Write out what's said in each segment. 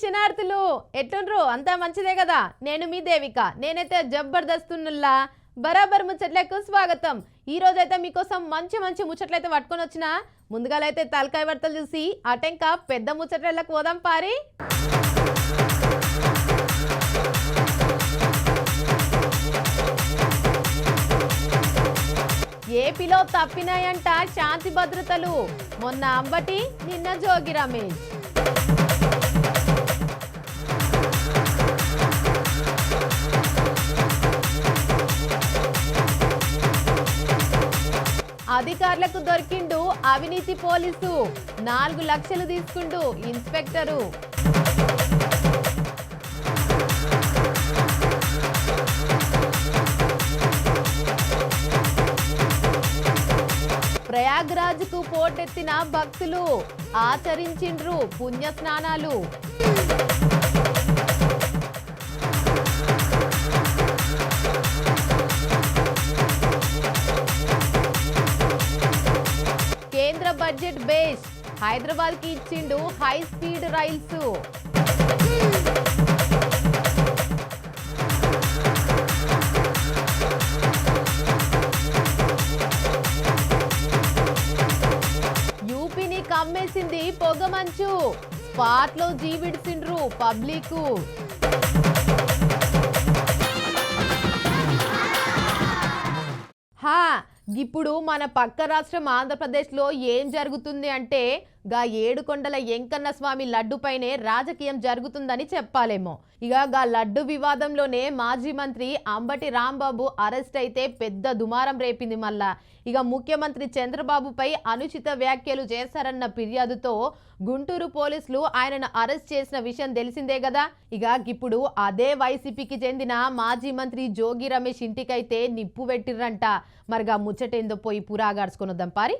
శనార్థులు ఎట్లుండ్రు అంతా మంచిదే కదా. నేను మీ దేవిక. నేనైతే జబర్దస్తున్నల్లా బరాబర్ ముచ్చట్లకు స్వాగతం. ఈ రోజైతే మీకోసం మంచి మంచి ముచ్చట్లయితే పట్టుకొని వచ్చిన. ముందుగాలైతే తలకాయ వార్తలు చూసి అటెంక పెద్ద ముచ్చట్లకు పోదాం పారి. ఏపీలో తప్పినాయంట శాంతి భద్రతలు. మొన్న అంబటి నిన్న జోగి రమేష్. అధికారులకు దొరికిండు అవినీతి పోలీసు. నాలుగు లక్షలు తీసుకుండు ఇన్స్పెక్టరు. ప్రయాగ్రాజ్కు పోటెత్తిన భక్తులు ఆచరించిండ్రు పుణ్య బడ్జెట్ బేస్. హైదరాబాద్కి ఇచ్చిండు హై స్పీడ్ రైల్స్. యూపీని కమ్మేసింది పొగమంచు. స్పాట్లో జీవిడిసిండ్రు పబ్లిక్. ఇప్పుడు మన పక్క రాష్ట్రం ఆంధ్రప్రదేశ్లో ఏం జరుగుతుంది అంటే గా ఏడుకొండల ఎంకన్న స్వామి లడ్డుపైనే రాజకీయం జరుగుతుందని చెప్పాలేమో. ఇక గా లడ్డు వివాదంలోనే మాజీ మంత్రి అంబటి రాంబాబు అరెస్ట్ అయితే పెద్ద దుమారం రేపింది మళ్ళా. ఇక ముఖ్యమంత్రి చంద్రబాబుపై అనుచిత వ్యాఖ్యలు చేశారన్న ఫిర్యాదుతో గుంటూరు పోలీసులు ఆయనను అరెస్ట్ చేసిన విషయం తెలిసిందే కదా ఇక ఇప్పుడు అదే వైసీపీకి చెందిన మాజీ మంత్రి జోగి రమేష్ ఇంటికైతే నిప్పు పెట్టిర్రంట. మరిగా ముచ్చటేందో పోయి పురాగాడుచుకొని వద్దాం పారి.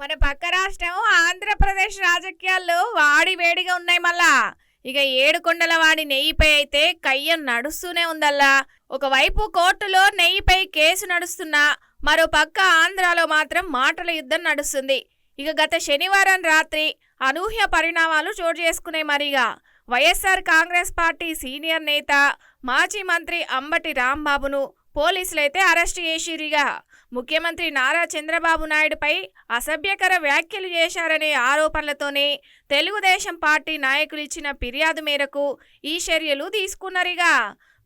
మన పక్క రాష్ట్రం ఆంధ్రప్రదేశ్ రాజకీయాల్లో వాడి వేడిగా ఉన్నాయి మళ్ళా. ఇక ఏడుకొండల వాడి నెయ్యిపై అయితే కయ్యం నడుస్తూనే ఉందల్లా. ఒకవైపు కోర్టులో నెయ్యిపై కేసు నడుస్తున్నా మరో పక్క ఆంధ్రాలో మాత్రం మాటల యుద్ధం నడుస్తుంది. ఇక గత శనివారం రాత్రి అనూహ్య పరిణామాలు చోటు చేసుకునే మరిగా. వైఎస్ఆర్ కాంగ్రెస్ పార్టీ సీనియర్ నేత మాజీ మంత్రి అంబటి రాంబాబును పోలీసులైతే అరెస్ట్ చేసిరిగా. ముఖ్యమంత్రి నారా చంద్రబాబు నాయుడుపై అసభ్యకర వ్యాఖ్యలు చేశారనే ఆరోపణలతోనే తెలుగుదేశం పార్టీ నాయకులు ఇచ్చిన ఫిర్యాదు మేరకు ఈ చర్యలు తీసుకున్నారిగా.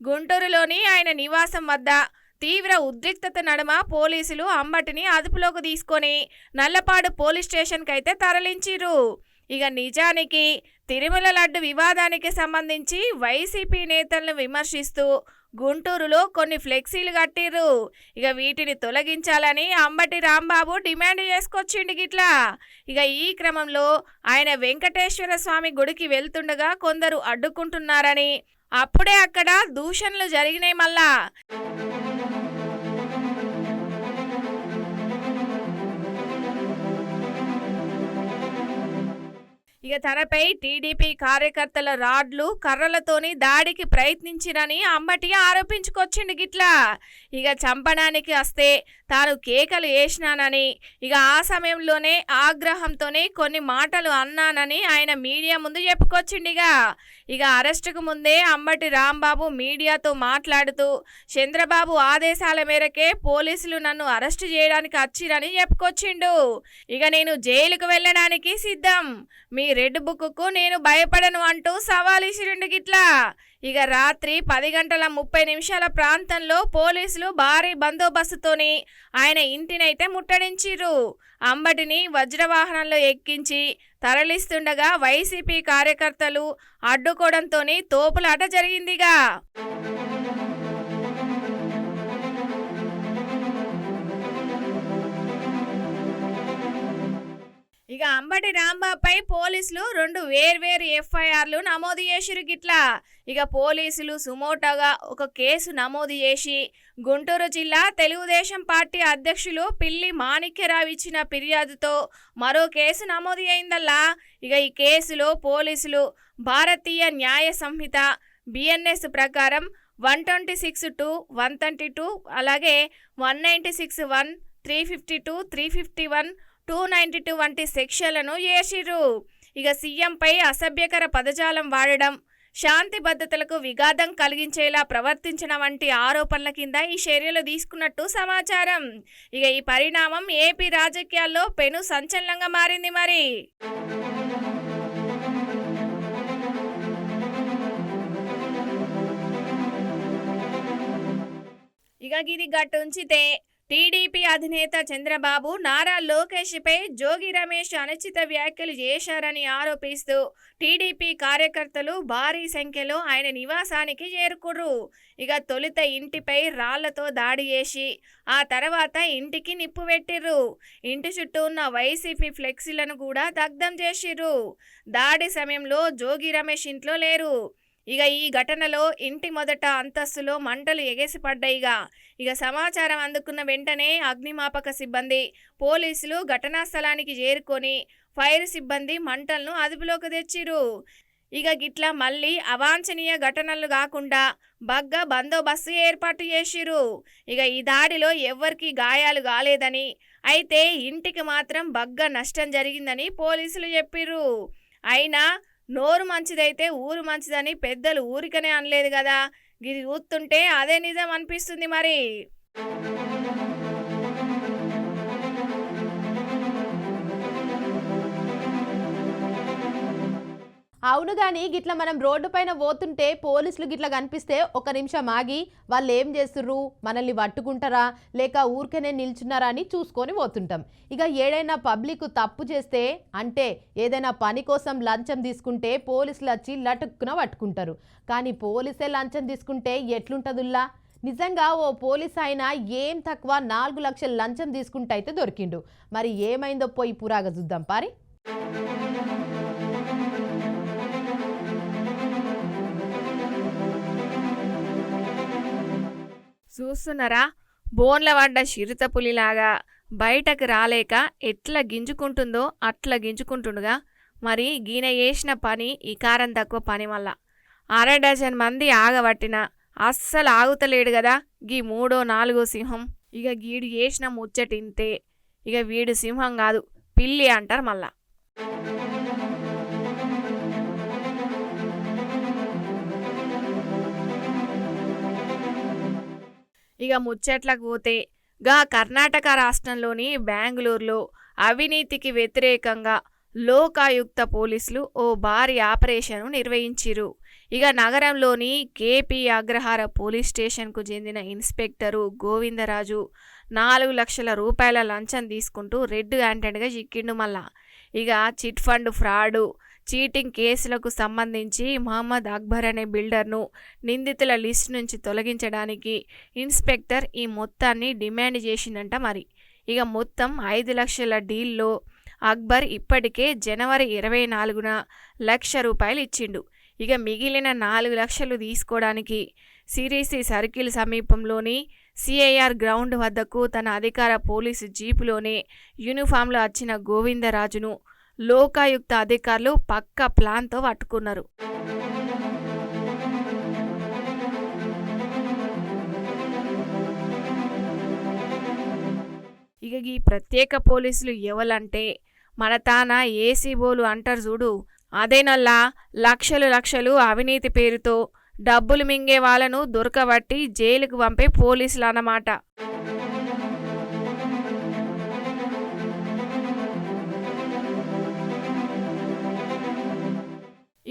గుంటూరులోని ఆయన నివాసం వద్ద తీవ్ర ఉద్రిక్తత నడుమ పోలీసులు అంబటిని అదుపులోకి తీసుకొని నల్లపాడు పోలీస్ స్టేషన్కి అయితే తరలించిరు ఇక నిజానికి తిరుమల లడ్డు వివాదానికి సంబంధించి వైసీపీ నేతలను విమర్శిస్తూ గుంటూరులో కొన్ని ఫ్లెక్సీలు కట్టిర్రు. ఇక వీటిని తొలగించాలని అంబటి రాంబాబు డిమాండ్ చేసుకొచ్చిండు గిట్లా. ఇక ఈ క్రమంలో ఆయన వెంకటేశ్వర స్వామి గుడికి వెళ్తుండగా కొందరు అడ్డుకుంటున్నారని. అప్పుడే అక్కడ దూషణలు జరిగినాయి మళ్ళా. ఇక తనపై టీడీపీ కార్యకర్తల రాడ్లు కర్రలతోని దాడికి ప్రయత్నించిరని అమ్మటి ఆరోపించుకొచ్చిండు గిట్లా. ఇక చంపడానికి వస్తే తాను కేకలు వేసినానని ఇక ఆ సమయంలోనే ఆగ్రహంతోనే కొన్ని మాటలు అన్నానని ఆయన మీడియా ముందు చెప్పుకొచ్చిండిగా ఇక అరెస్టుకు ముందే అంబటి రాంబాబు మీడియాతో మాట్లాడుతూ చంద్రబాబు ఆదేశాల మేరకే పోలీసులు నన్ను అరెస్టు చేయడానికి వచ్చిరని చెప్పుకొచ్చిండు. ఇక నేను జైలుకు వెళ్ళడానికి సిద్ధం. మీ రెడ్ బుక్కు నేను భయపడను అంటూ సవాల్ ఇసిరిండు గిట్లా. ఇక రాత్రి పది గంటల ముప్పై నిమిషాల ప్రాంతంలో పోలీసులు భారీ బందోబస్తుతోని ఆయన ఇంటినైతే ముట్టడించిర్రు. అంబటిని వజ్రవాహనంలో ఎక్కించి తరలిస్తుండగా వైసీపీ కార్యకర్తలు అడ్డుకోవడంతోని తోపులాట జరిగిందిగా. ఇక అంబటి రాంబాపై పోలీసులు రెండు వేర్వేరు ఎఫ్ఐఆర్లు నమోదు చేసిరు గిట్లా. ఇక పోలీసులు సుమోటోగా ఒక కేసు నమోదు చేసి గుంటూరు జిల్లా తెలుగుదేశం పార్టీ అధ్యక్షులు పిల్లి మాణిక్యరావు ఇచ్చిన ఫిర్యాదుతో మరో కేసు నమోదు అయిందల్లా. ఇక ఈ కేసులో పోలీసులు భారతీయ న్యాయ సంహిత బిఎన్ఎస్ ప్రకారం one twenty six two one thirty two అలాగే one ninety six one three fifty two three fifty one two ninety two వంటి శిక్షలను వేసిర్రు ఇక సీఎంపై అసభ్యకర పదజాలం వాడడం శాంతి భద్రతలకు విఘాతం కలిగించేలా ప్రవర్తించడం వంటి ఆరోపణల కింద ఈ చర్యలు తీసుకున్నట్టు సమాచారం. ఇక ఈ పరిణామం ఏపీ రాజకీయాల్లో పెను సంచలనంగా మారింది మరి. ఇక గిది గట్టుంచితే టీడీపీ అధినేత చంద్రబాబు నారా లోకేష్పై జోగి రమేష్ అనుచిత వ్యాఖ్యలు చేశారని ఆరోపిస్తూ టీడీపీ కార్యకర్తలు భారీ సంఖ్యలో ఆయన నివాసానికి చేరుకుర్రు. ఇక తొలుత ఇంటిపై రాళ్ళతో దాడి చేసి ఆ తర్వాత ఇంటికి నిప్పు పెట్టిర్రు. ఇంటి చుట్టూ ఉన్న వైసీపీ ఫ్లెక్సీలను కూడా దగ్ధం చేసిర్రు. దాడి సమయంలో జోగి రమేష్ ఇంట్లో లేరు. ఇక ఈ ఘటనలో ఇంటి మొదట అంతస్తులో మంటలు ఎగసిపడ్డాయిగా ఇక సమాచారం అందుకున్న వెంటనే అగ్నిమాపక సిబ్బంది పోలీసులు ఘటనా స్థలానికి చేరుకొని ఫైర్ సిబ్బంది మంటలను అదుపులోకి తెచ్చిరు ఇక గిట్లా మళ్ళీ అవాంఛనీయ ఘటనలు కాకుండా బగ్గ బందోబస్తు ఏర్పాటు చేసిరు ఇక ఈ దాడిలో ఎవ్వరికి గాయాలు కాలేదని అయితే ఇంటికి మాత్రం బగ్గ నష్టం జరిగిందని పోలీసులు చెప్పిర్రు. అయినా నోరు మంచిదైతే ఊరు మంచిదని పెద్దలు ఊరికనే అనలేదు కదా. ఇది చూస్తుంటే అదే నిజం అనిపిస్తుంది మరి. అవును కానీ గిట్ల మనం రోడ్డు పైన పోతుంటే పోలీసులు గిట్ల కనిపిస్తే ఒక నిమిషం ఆగి వాళ్ళు ఏం చేస్తుర్రు? మనల్ని పట్టుకుంటారా? లేక ఊరికేనే నిల్చున్నారా అని చూసుకొని పోతుంటాం. ఇక ఏడైనా పబ్లిక్ తప్పు చేస్తే అంటే ఏదైనా పని కోసం లంచం తీసుకుంటే పోలీసులు వచ్చి లటుక్కున పట్టుకుంటారు. కానీ పోలీసే లంచం తీసుకుంటే ఎట్లుంటదుల్లా? నిజంగా ఓ పోలీస్ ఆయన ఏం తక్కువ నాలుగు లక్షల లంచం తీసుకుంటే అయితే దొరికిండు. మరి ఏమైందో పోయి పురాగా చూద్దాం పారి. చూస్తున్నారా? బోన్ల పడ్డ చిరుత పులిలాగా బయటకు రాలేక ఎట్లా గింజుకుంటుందో అట్లా గింజుకుంటుండగా. మరి గీన చేసిన పని ఇకారం తక్కువ పని వల్ల అర డజన్ మంది ఆగబట్టిన అస్సలు ఆగుతలేడు కదా గీ మూడో నాలుగో సింహం. ఇక గీడు చేసిన ముచ్చటింతే ఇక వీడు సింహం కాదు పిల్లి అంటారు మళ్ళా. ఇక ముచ్చట్లకు పోతే గా కర్ణాటక రాష్ట్రంలోని బెంగళూరులో అవినీతికి వ్యతిరేకంగా లోకాయుక్త పోలీసులు ఓ భారీ ఆపరేషన్ను నిర్వహించిరు ఇక నగరంలోని కేపీ అగ్రహార పోలీస్ స్టేషన్కు చెందిన ఇన్స్పెక్టరు గోవిందరాజు నాలుగు లక్షల రూపాయల లంచం తీసుకుంటూ రెడ్ హ్యాండెడ్గా చిక్కిండు మళ్ళా. ఇక చిట్ ఫండ్ ఫ్రాడు చీటింగ్ కేసులకు సంబంధించి మహమ్మద్ అక్బర్ అనే బిల్డర్ను నిందితుల లిస్ట్ నుంచి తొలగించడానికి ఇన్స్పెక్టర్ ఈ మొత్తాన్ని డిమాండ్ చేసిందంట మరి. ఇక మొత్తం ఐదు లక్షల డీల్లో అక్బర్ ఇప్పటికే జనవరి ఇరవై నాలుగున లక్ష రూపాయలు ఇచ్చిండు. ఇక మిగిలిన నాలుగు లక్షలు తీసుకోవడానికి సిరీసీ సర్కిల్ సమీపంలోని సిఐఆర్ గ్రౌండ్ వద్దకు తన అధికార పోలీసు జీపులోనే యూనిఫామ్లో వచ్చిన గోవిందరాజును లోకాయుక్త అధికారులు పక్క ప్లాన్తో పట్టుకున్నారు ఇక ఈ ప్రత్యేక పోలీసులు ఎవలంటే మన తాన ఏసీబోలు అంటారు చూడు. అదేనల్లా లక్షలు లక్షలు అవినీతి పేరుతో డబ్బులు మింగే వాళ్ళను దొరకబట్టి జైలుకు పంపే పోలీసులు అన్నమాట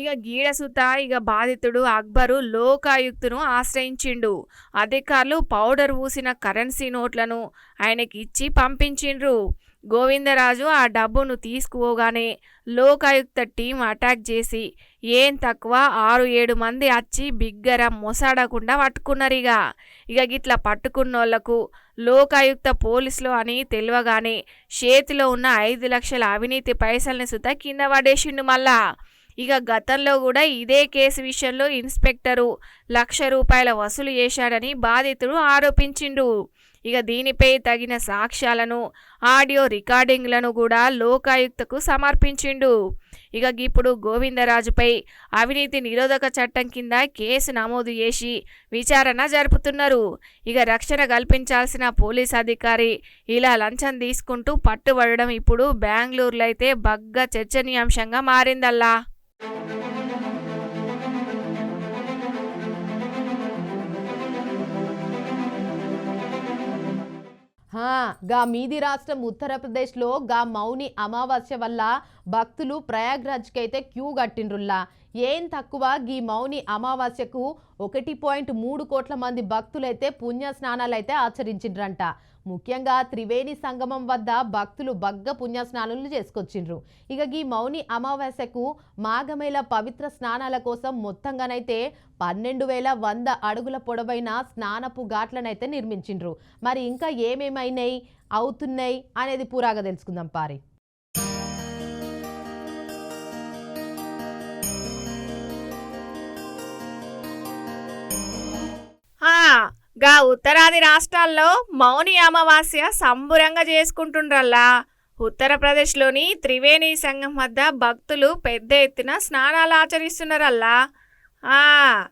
ఇక గీడసుత ఇక బాధితుడు అక్బరు లోకాయుక్తును ఆశ్రయించిండు. అధికారులు పౌడర్ పూసిన కరెన్సీ నోట్లను ఆయనకి ఇచ్చి పంపించిండ్రు. గోవిందరాజు ఆ డబ్బును తీసుకుపోగానే లోకాయుక్త టీం అటాక్ చేసి ఏం తక్కువ? ఆరు ఏడు మంది వచ్చి బిగ్గర మొసాడకుండా పట్టుకున్నారిగా ఇక గిట్లా పట్టుకున్నోళ్ళకు లోకాయుక్త పోలీసులు అని తెలియగానే చేతిలో ఉన్న ఐదు లక్షల అవినీతి పైసల్ని సుత కింద పడేసిండు మళ్ళా. ఇక గతంలో కూడా ఇదే కేసు విషయంలో ఇన్స్పెక్టరు లక్ష రూపాయల వసూలు చేశాడని బాధితుడు ఆరోపించిండు. ఇక దీనిపై తగిన సాక్ష్యాలను ఆడియో రికార్డింగ్లను కూడా లోకాయుక్తకు సమర్పించిండు. ఇక ఇప్పుడు గోవిందరాజుపై అవినీతి నిరోధక చట్టం కింద కేసు నమోదు చేసి విచారణ జరుపుతున్నారు. ఇక రక్షణ కల్పించాల్సిన పోలీస్ అధికారి ఇలా లంచం తీసుకుంటూ పట్టుబడడం ఇప్పుడు బెంగళూరులో అయితే బగ్గ చర్చనీయాంశంగా మారిందల్లా. గా మీది రాష్ట్రం ఉత్తరప్రదేశ్లో గా మౌని అమావాస్య వల్ల భక్తులు ప్రయాగ్రాజ్కి అయితే క్యూ కట్టిండ్రుల్లా. ఏం తక్కువ? గీ మౌని అమావాస్యకు ఒకటి పాయింట్ మూడు కోట్ల మంది భక్తులైతే పుణ్య స్నానాలు అయితే ఆచరించిండ్రంట. ముఖ్యంగా త్రివేణి సంగమం వద్ద భక్తులు బగ్గ పుణ్య స్నానాలు చేసుకొచ్చిండ్రు. ఇక ఈ మౌని అమావాస్యకు మాఘమేళ పవిత్ర స్నానాల కోసం మొత్తంగానైతే పన్నెండు వేల వంద అడుగుల పొడవైన స్నానపు ఘాట్లనైతే నిర్మించిండ్రు. మరి ఇంకా ఏమేమైనాయి? అవుతున్నాయి? అనేది పూరాగా తెలుసుకుందాం పారి. గా ఉత్తరాది రాష్ట్రాల్లో మౌని అమావాస్య సంబురంగా చేసుకుంటుండ్రల్లా. ఉత్తరప్రదేశ్లోని త్రివేణి సంఘం వద్ద భక్తులు పెద్ద ఎత్తున స్నానాలు ఆచరిస్తున్నారల్లా. ఆ,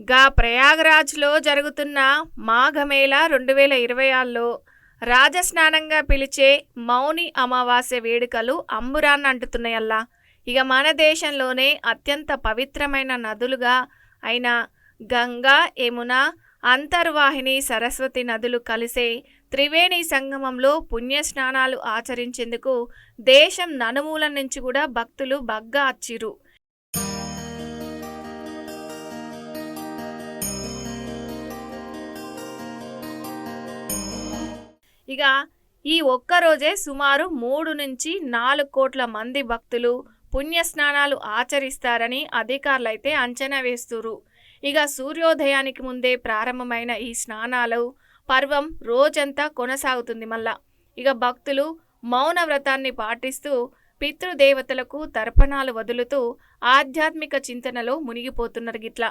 గా ప్రయాగరాజ్లో జరుగుతున్న మాఘమేళ రెండు వేల ఇరవై ఆరులో రాజస్నానంగా పిలిచే మౌని అమావాస్య వేడుకలు అంబురాన్ని అంటుతున్నాయల్లా. ఇక మన దేశంలోనే అత్యంత పవిత్రమైన నదులుగా అయిన గంగా యమున అంతర్వాహిని సరస్వతి నదులు కలిసే త్రివేణి సంగమంలో పుణ్యస్నానాలు ఆచరించేందుకు దేశం నలుమూల నుంచి కూడా భక్తులు బగ్గా అచ్చిరు ఇక ఈ ఒక్కరోజే సుమారు మూడు నుంచి నాలుగు కోట్ల మంది భక్తులు పుణ్యస్నానాలు ఆచరిస్తారని అధికారులైతే అంచనా వేస్తురు ఇక సూర్యోదయానికి ముందే ప్రారంభమైన ఈ స్నానాలు పర్వం రోజంతా కొనసాగుతుంది మళ్ళా. ఇక భక్తులు మౌన వ్రతాన్ని పాటిస్తూ పితృదేవతలకు తర్పణాలు వదులుతూ ఆధ్యాత్మిక చింతనలో మునిగిపోతున్నారు గిట్లా.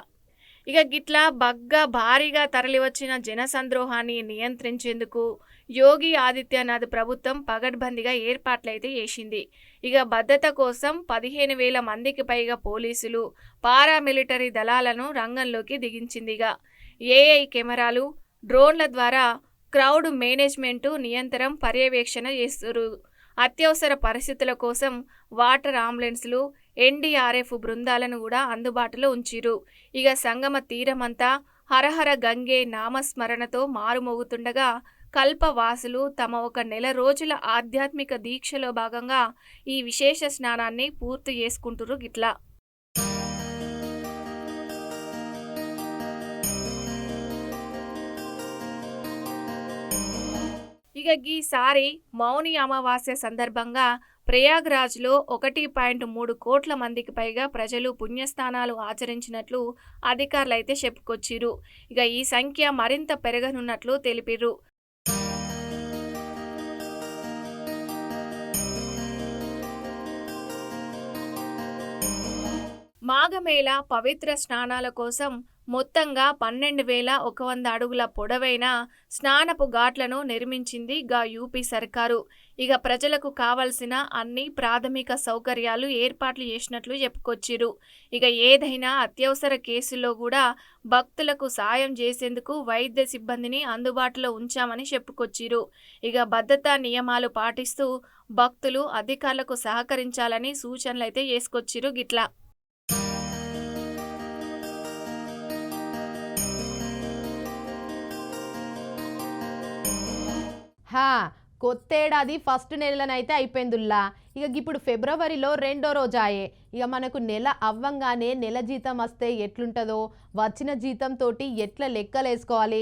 ఇక గిట్లా బగ్గా భారీగా తరలివచ్చిన జనసంద్రోహాన్ని నియంత్రించేందుకు యోగి ఆదిత్యనాథ్ ప్రభుత్వం పగడ్బందీగా ఏర్పాట్లయితే చేసింది. ఇక భద్రత కోసం పదిహేను వేల మందికి పైగా పోలీసులు పారామిలిటరీ దళాలను రంగంలోకి దిగించిందిగా ఏఐ కెమెరాలు డ్రోన్ల ద్వారా క్రౌడ్ మేనేజ్మెంటు నియంత్రం పర్యవేక్షణ చేస్తున్నారు అత్యవసర పరిస్థితుల కోసం వాటర్ అంబులెన్స్లు ఎన్డీఆర్ఎఫ్ బృందాలను కూడా అందుబాటులో ఉంచిరు. ఇక సంగమ తీరమంతా హరహర గంగే నామస్మరణతో మారుమోగుతుండగా కల్పవాసులు తమ ఒక నెల రోజుల ఆధ్యాత్మిక దీక్షలో భాగంగా ఈ విశేష స్నానాన్ని పూర్తి చేసుకుంటురు గిట్లా. ఇక ఈసారి మౌని అమావాస్య సందర్భంగా ప్రయాగ్రాజ్లో ఒకటి పాయింట్ మూడు కోట్ల మందికి పైగా ప్రజలు పుణ్యస్థానాలు ఆచరించినట్లు అధికారులైతే చెప్పుకొచ్చిర్రు. చెప్పుకొచ్చిరు ఇక ఈ సంఖ్య మరింత పెరగనున్నట్లు తెలిపిర్రు. మాఘమేళ పవిత్ర స్నానాల కోసం మొత్తంగా పన్నెండు వేల ఒక వంద అడుగుల పొడవైన స్నానపు ఘాట్లను నిర్మించింది గా యూపీ సర్కారు. ఇక ప్రజలకు కావలసిన అన్ని ప్రాథమిక సౌకర్యాలు ఏర్పాట్లు చేసినట్లు చెప్పుకొచ్చిరు ఇక ఏదైనా అత్యవసర కేసుల్లో కూడా భక్తులకు సాయం చేసేందుకు వైద్య సిబ్బందిని అందుబాటులో ఉంచామని చెప్పుకొచ్చిరు ఇక భద్రతా నియమాలు పాటిస్తూ భక్తులు అధికారులకు సహకరించాలని సూచనలు అయితే చేసుకొచ్చిరు గిట్లా. హా కొత్తేడాది ఫస్ట్ నెలనైతే అయిపోయిందిలా ఇక ఇప్పుడు ఫిబ్రవరిలో రెండో రోజు ఆయే ఇక మనకు నెల అవ్వంగానే నెల జీతం వస్తే ఎట్లుంటుందో వచ్చిన జీతంతో ఎట్లా లెక్కలు వేసుకోవాలి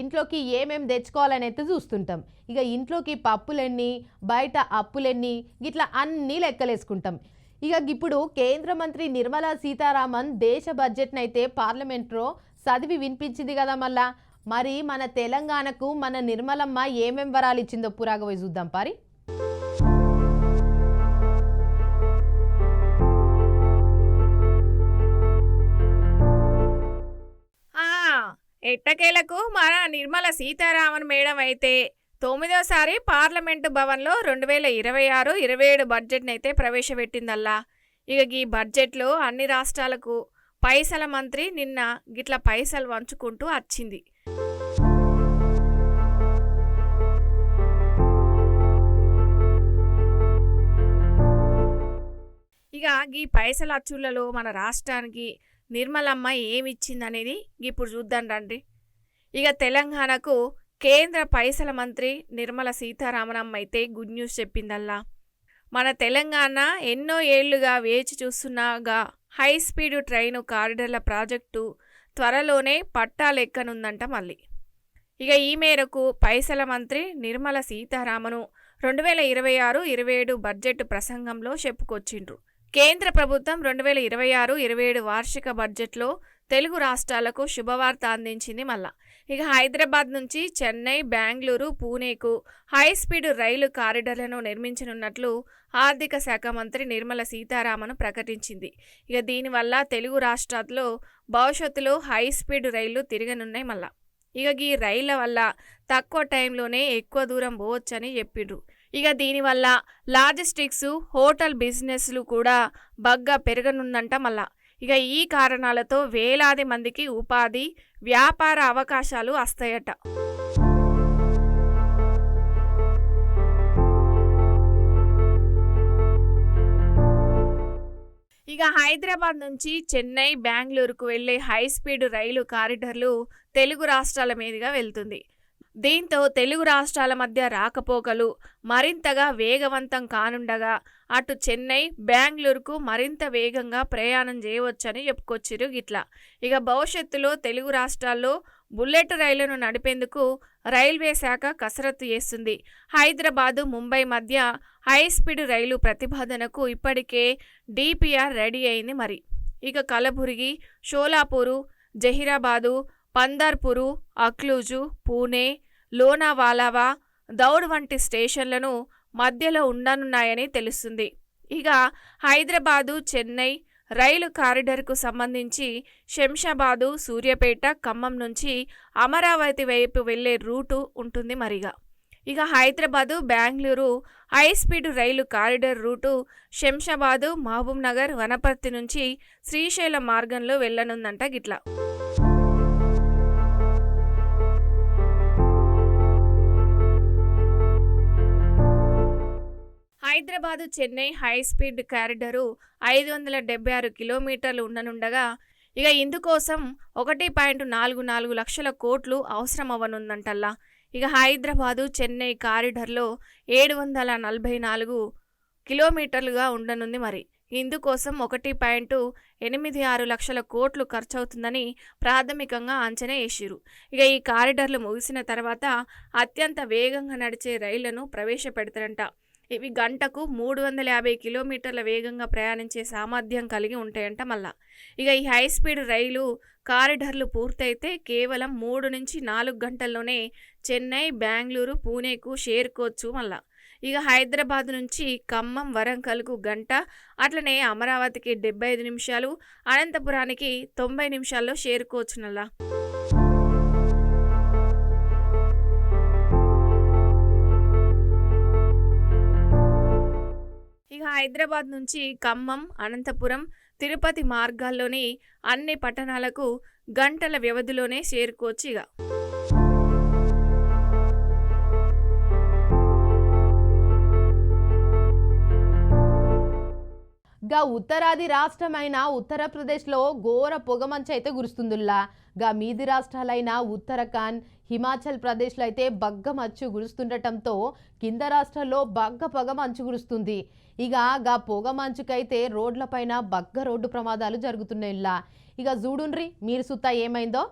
ఇంట్లోకి ఏమేమి తెచ్చుకోవాలని అయితే చూస్తుంటాం. ఇక ఇంట్లోకి పప్పులెన్ని బయట అప్పులెన్ని గిట్లా అన్నీ లెక్కలేసుకుంటాం. ఇక ఇప్పుడు కేంద్ర మంత్రి నిర్మలా సీతారామన్ దేశ బడ్జెట్నైతే అయితే పార్లమెంట్లో చదివి వినిపించింది కదా మళ్ళా. మరి మన తెలంగాణకు మన నిర్మలమ్మ ఏమేం వరాలు ఇచ్చిందో పురాగ చూద్దాం పారి. ఎట్టకేలకు మన నిర్మల సీతారామన్ మేడం అయితే తొమ్మిదోసారి పార్లమెంటు భవన్లో రెండు వేల ఇరవై ఆరు ఇరవై ఏడు బడ్జెట్ని అయితే ప్రవేశపెట్టిందల్లా. ఇక ఈ బడ్జెట్లో అన్ని రాష్ట్రాలకు పైసల మంత్రి నిన్న గిట్ల పైసలు వంచుకుంటూ వచ్చింది ఇక ఈ పైసల అచ్చులలో మన రాష్ట్రానికి నిర్మలమ్మ ఏమిచ్చిందనేది ఇప్పుడు చూద్దాం రండి. ఇక తెలంగాణకు కేంద్ర పైసల మంత్రి నిర్మల సీతారామనమ్మ అయితే గుడ్ న్యూస్ చెప్పిందల్లా. మన తెలంగాణ ఎన్నో ఏళ్ళుగా వేచి చూస్తున్నాగా హై స్పీడ్ ట్రైను కారిడర్ల ప్రాజెక్టు త్వరలోనే పట్టాలెక్కనుందంట మళ్ళీ. ఇక ఈ మేరకు పైసల మంత్రి నిర్మల సీతారామను రెండు వేల ఇరవై ఆరు ఇరవై ఏడు బడ్జెట్ ప్రసంగంలో చెప్పుకొచ్చిండ్రు. కేంద్ర ప్రభుత్వం రెండు వేల ఇరవై ఆరు ఇరవై ఏడు వార్షిక బడ్జెట్లో తెలుగు రాష్ట్రాలకు శుభవార్త అందించింది మళ్ళా. ఇక హైదరాబాద్ నుంచి చెన్నై బెంగళూరు పూణేకు హై స్పీడ్ రైలు కారిడార్లను నిర్మించనున్నట్లు ఆర్థిక శాఖ మంత్రి నిర్మల సీతారామన్ ప్రకటించింది. ఇక దీనివల్ల తెలుగు రాష్ట్రాల్లో భవిష్యత్తులో హై స్పీడ్ రైళ్ళు తిరగనున్నాయి మళ్ళా. ఇక ఈ రైళ్ళ వల్ల తక్కువ టైంలోనే ఎక్కువ దూరం పోవచ్చని చెప్పిండ్రు. ఇక దీనివల్ల లాజిస్టిక్స్ హోటల్ బిజినెస్లు కూడా బగ్గా పెరగనుందంట మళ్ళా. ఇక ఈ కారణాలతో వేలాది మందికి ఉపాధి వ్యాపార అవకాశాలు వస్తాయట. ఇక హైదరాబాద్ నుంచి చెన్నై బెంగళూరుకు వెళ్ళే హై స్పీడ్ రైలు కారిడార్లు తెలుగు రాష్ట్రాల మీదుగా వెళ్తుంది. దీంతో తెలుగు రాష్ట్రాల మధ్య రాకపోకలు మరింతగా వేగవంతం కానుండగా అటు చెన్నై బెంగళూరుకు మరింత వేగంగా ప్రయాణం చేయవచ్చని చెప్పుకొచ్చిరు గిట్లా. ఇక భవిష్యత్తులో తెలుగు రాష్ట్రాల్లో బుల్లెట్ రైళ్ళను నడిపేందుకు రైల్వే శాఖ కసరత్తు చేస్తుంది. హైదరాబాదు ముంబై మధ్య హై స్పీడ్ రైలు ప్రతిపాదనకు ఇప్పటికే డిపిఆర్ రెడీ అయింది మరి. ఇక కలబురిగి షోలాపూరు జహీరాబాదు పందర్పూరు అక్లూజు పూణే లోనావాలావా దౌడ్ వంటి స్టేషన్లను మధ్యలో ఉండనున్నాయని తెలుస్తుంది. ఇక హైదరాబాదు చెన్నై రైలు కారిడార్కు సంబంధించి శంషాబాదు సూర్యాపేట ఖమ్మం నుంచి అమరావతి వైపు వెళ్ళే రూటు ఉంటుంది మరిగా. ఇక హైదరాబాదు బెంగళూరు హై స్పీడ్ రైలు కారిడార్ రూటు శంషాబాదు మహబూబ్ నగర్ వనపర్తి నుంచి శ్రీశైలం మార్గంలో వెళ్ళనుందంట గిట్లా. Hyderabad Chennai high speed corridor ఐదు వందల డెబ్బై ఆరు కిలోమీటర్లు ఉండనుండగా ఇక ఇందుకోసం ఒకటి పాయింట్ నాలుగు నాలుగు లక్షల కోట్లు అవసరం ఇక హైదరాబాదు చెన్నై కారిడార్లో ఏడు వందల నలభై నాలుగు కిలోమీటర్లుగా ఉండనుంది మరి. ఇందుకోసం ఒకటి పాయింట్ ఎనిమిది ఆరు లక్షల కోట్లు ఖర్చవుతుందని ప్రాథమికంగా అంచనా వేసిరు ఇక ఈ కారిడార్లు ముగిసిన తర్వాత అత్యంత వేగంగా నడిచే రైళ్ళను ప్రవేశపెడతారంట. ఇవి గంటకు మూడు వందల యాభై కిలోమీటర్ల వేగంగా ప్రయాణించే సామర్థ్యం కలిగి ఉంటాయంట మళ్ళా. ఇక ఈ హై స్పీడ్ రైలు కారిడార్లు పూర్తయితే కేవలం మూడు నుంచి నాలుగు గంటల్లోనే చెన్నై బెంగళూరు పూణేకు చేరుకోవచ్చు మళ్ళా. ఇక హైదరాబాద్ నుంచి ఖమ్మం వరంగల్కు గంట అట్లనే అమరావతికి డెబ్బై ఐదు నిమిషాలు అనంతపురానికి తొంభై నిమిషాల్లో చేరుకోవచ్చు ఇక హైదరాబాద్ నుంచి ఖమ్మం అనంతపురం తిరుపతి మార్గాల్లోని అన్ని పట్టణాలకు గంటల వ్యవధిలోనే చేరుకోవచ్చు ఇక. గా ఉత్తరాది రాష్ట్రమైన ఉత్తరప్రదేశ్లో ఘోర పొగమంచు అయితే గా మీది రాష్ట్రాలైన ఉత్తరాఖండ్ హిమాచల్ ప్రదేశ్లో అయితే బగ్గ మంచు గురుస్తుండటంతో కింద రాష్ట్రాల్లో బగ్గ పొగ మంచు గురుస్తుంది. ఇక గా పొగ మంచుకైతే రోడ్లపైన బగ్గ రోడ్డు ప్రమాదాలు జరుగుతున్నాయి ఇలా ఇక చూడుండ్రి మీరు సుత్తా ఏమైందో?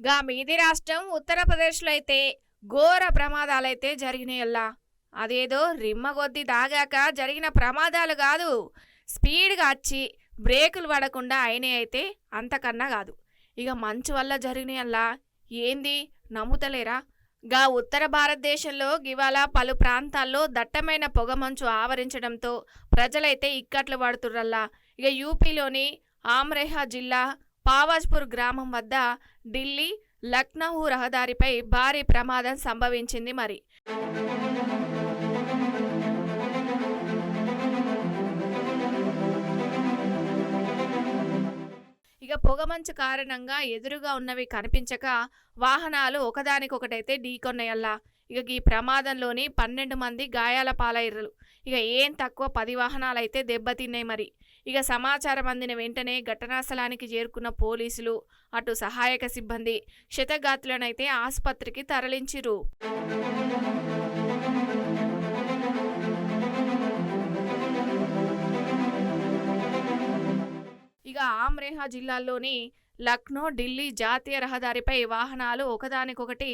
గా మీది రాష్ట్రం ఉత్తరప్రదేశ్లో అయితే ఘోర ప్రమాదాలైతే జరిగినాయల్లా అదేదో రిమ్మ కొద్ది తాగాక జరిగిన ప్రమాదాలు కాదు. స్పీడ్గా వచ్చి బ్రేకులు పడకుండా అయినాయి అయితే అంతకన్నా కాదు. ఇక మంచు వల్ల జరిగినాయల్లా? ఏంది? నమ్ముతలేరా? గా ఉత్తర భారతదేశంలో ఇవాళ పలు ప్రాంతాల్లో దట్టమైన పొగమంచు ఆవరించడంతో ప్రజలైతే ఇక్కట్లు పడుతుర్రల్లా? ఇక యూపీలోని ఆమ్రేహా జిల్లా పావాజ్పూర్ గ్రామం వద్ద ఢిల్లీ లక్నో రహదారిపై భారీ ప్రమాదం సంభవించింది మరి. ఇక పొగమంచు కారణంగా ఎదురుగా ఉన్నవి కనిపించక వాహనాలు ఒకదానికొకటైతే ఢీకొన్నాయల్లా. ఇక ఈ ప్రమాదంలోని పన్నెండు మంది గాయాల పాలయ్యారు ఇక ఏం తక్కువ పది వాహనాలు అయితే దెబ్బతిన్నాయి మరి. ఇక సమాచారం అందిన వెంటనే ఘటనా స్థలానికి చేరుకున్న పోలీసులు అటు సహాయక సిబ్బంది క్షతగాత్రులనైతే ఆసుపత్రికి తరలించిరు ఇక ఆమ్రేహా జిల్లాల్లోని లక్నో ఢిల్లీ జాతీయ రహదారిపై వాహనాలు ఒకదానికొకటి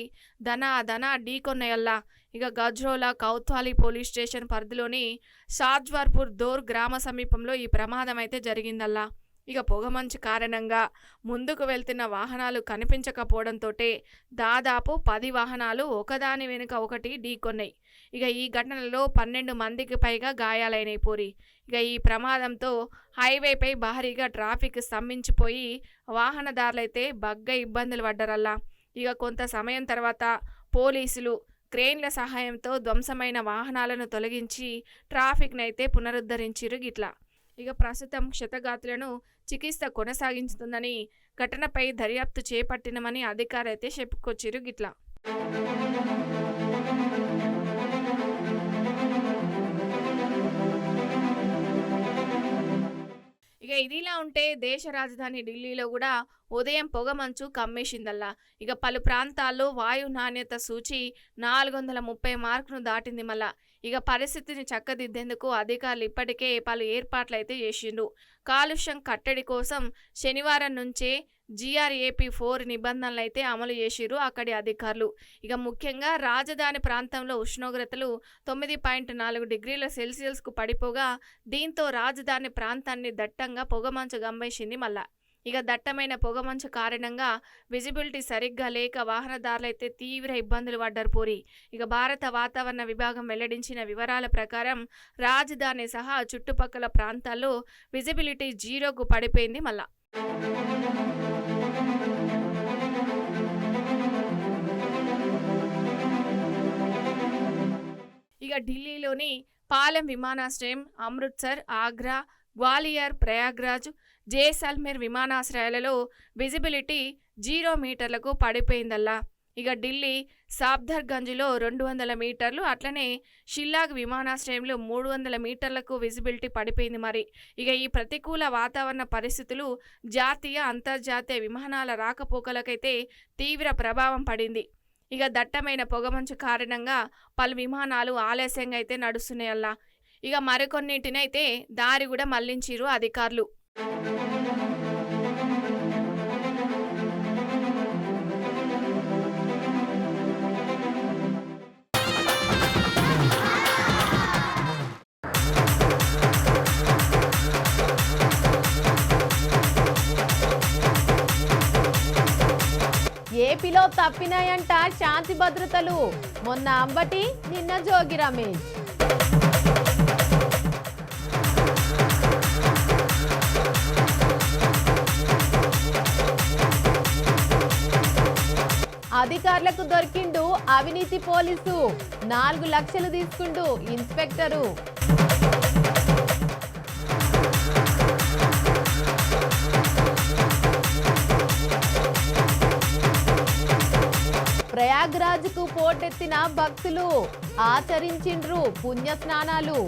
ధన ధన ఢీకొన్నాయల్లా ఇక గజ్రోలా కౌత్వాలి పోలీస్ స్టేషన్ పరిధిలోని షాజ్వార్పూర్ దోర్ గ్రామ సమీపంలో ఈ ప్రమాదం అయితే జరిగిందల్లా. ఇక పొగమంచు కారణంగా ముందుకు వెళ్తున్న వాహనాలు కనిపించకపోవడంతో దాదాపు పది వాహనాలు ఒకదాని వెనుక ఒకటి ఢీకొన్నాయి ఇక ఈ ఘటనలో పన్నెండు మందికి పైగా గాయాలైనాయి పూరి. ఇక ఈ ప్రమాదంతో హైవేపై భారీగా ట్రాఫిక్ స్తంభించిపోయి వాహనదారులైతే బగ్గ ఇబ్బందులు పడ్డరల్లా. ఇక కొంత సమయం తర్వాత పోలీసులు క్రెయిన్ల సహాయంతో ధ్వంసమైన వాహనాలను తొలగించి ట్రాఫిక్ను అయితే పునరుద్ధరించిరు గిట్లా. ఇక ప్రస్తుతం క్షతగాతులను చికిత్స కొనసాగించుతుందని ఘటనపై దర్యాప్తు చేపట్టినమని అధికారైతే చెప్పుకొచ్చిరు గిట్లా. ఇక ఇదిలా ఉంటే దేశ రాజధాని ఢిల్లీలో కూడా ఉదయం పొగమంచు కమ్మేసిందల్లా. ఇక పలు ప్రాంతాల్లో వాయు నాణ్యత సూచి నాలుగు వందల ముప్పై మార్కును దాటింది మళ్ళా. ఇక పరిస్థితిని చక్కదిద్దేందుకు అధికారులు ఇప్పటికే పలు ఏర్పాట్లు అయితే చేసిండ్రు. కాలుష్యం కట్టడి కోసం శనివారం నుంచే జీఆర్ఏపీ ఫోర్ నిబంధనలు అయితే అమలు చేసిరు అక్కడి అధికారులు. ఇక ముఖ్యంగా రాజధాని ప్రాంతంలో ఉష్ణోగ్రతలు తొమ్మిది పాయింట్ నాలుగు డిగ్రీల సెల్సియస్కు పడిపోగా దీంతో రాజధాని ప్రాంతాన్ని దట్టంగా పొగమంచు గమ్మేసింది మళ్ళా. ఇక దట్టమైన పొగమంచు కారణంగా విజిబిలిటీ సరిగ్గా లేక వాహనదారులైతే తీవ్ర ఇబ్బందులు పడ్డారు పూరి. ఇక భారత వాతావరణ విభాగం వెల్లడించిన వివరాల ప్రకారం రాజధాని సహా చుట్టుపక్కల ప్రాంతాల్లో విజిబిలిటీ జీరోకు పడిపోయింది మళ్ళా. ఇక ఢిల్లీలోని పాలెం విమానాశ్రయం అమృత్సర్ ఆగ్రా గ్వాలియర్ ప్రయాగ్రాజ్ జైసల్మేర్ విమానాశ్రయాలలో విజిబిలిటీ జీరో మీటర్లకు పడిపోయిందల్లా. ఇక ఢిల్లీ సాబ్దర్గంజ్లో రెండు వందల మీటర్లు అట్లనే షిల్లాగ్ విమానాశ్రయంలో మూడు వందల మీటర్లకు విజిబిలిటీ పడిపోయింది మరి. ఇక ఈ ప్రతికూల వాతావరణ పరిస్థితులు జాతీయ అంతర్జాతీయ విమానాల రాకపోకలకైతే తీవ్ర ప్రభావం పడింది. ఇక దట్టమైన పొగమంచు కారణంగా పలు విమానాలు ఆలస్యంగా అయితే నడుస్తున్నాయల్లా. ఇక మరికొన్నిటినైతే దారి కూడా మళ్ళించిరు అధికారులు. ఏపీలో తప్పినాయంట శాంతి భద్రతలు. మొన్న అంబటి నిన్న జోగి రమేష్. అధికారులకు దొరికిండు అవినీతి పోలీసు. నాలుగు లక్షలు తీసుకుండు ఇన్స్పెక్టరు. ప్రయాగ్రాజ్కు పోటెత్తిన భక్తులు ఆచరించిండ్రు పుణ్య స్నానాలు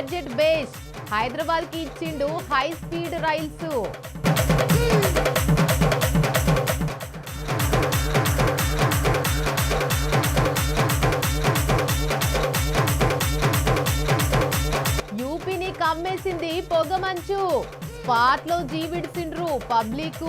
బడ్జెట్ బేస్. హైదరాబాద్కి ఇచ్చిండు హై స్పీడ్ రైల్స్. యూపీని కమ్మేసింది పొగమంచు. స్పాట్లో జీవిడిసిండ్రు పబ్లిక్.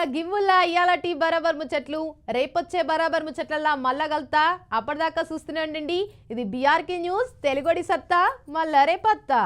ఇక గివ్వుల్లా ఇయాల టీ బరాబర్ ముచ్చట్లు. రేపొచ్చే బరాబర్ ముచ్చట్లల్లా మళ్ళా కలుతా. అప్పటిదాకా చూస్తూనే ఉండండి. ఇది బీఆర్కే న్యూస్ తెలుగొడి సత్తా మళ్ళా రేపత్తా.